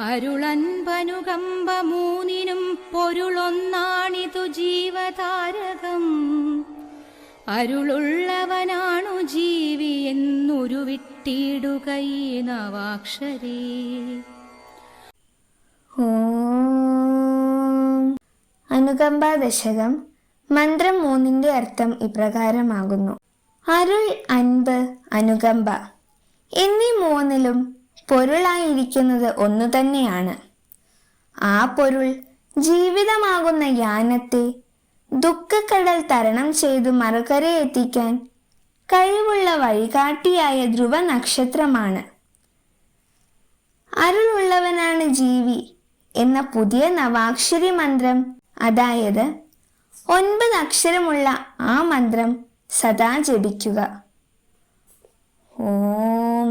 അരുളൻപനുകമ്പ മൂന്നിനും പൊരുളൊന്നാണിതു ജീവതാരകം. അരുളുള്ളവനാണു ജീവി എന്നൊരു വിട്ടിടുക ഈ നവാക്ഷരേ അനുകമ്പ ദശകം. മന്ത്രം മൂന്നിന്റെ അർത്ഥം ഇപ്രകാരമാകുന്നു. അരുൾ അൻപ് അനുകമ്പ. എന്നീ മൂന്നിലും പൊരുളായിരിക്കുന്നത് ഒന്നു തന്നെയാണ്. ആ പൊരുൾ ജീവിതമാകുന്ന യാനത്തെ ദുഃഖക്കടൽ തരണം ചെയ്തു മറുകരയെത്തിക്കാൻ കഴിവുള്ള വഴികാട്ടിയായ ധ്രുവ നക്ഷത്രമാണ് അരുളുള്ളവനാണ് ജീവി എന്ന പുതിയ നവാക്ഷരി മന്ത്രം അതായത് ഒൻപത് അക്ഷരമുള്ള ആ മന്ത്രം സദാ ജപിക്കുക. ഓം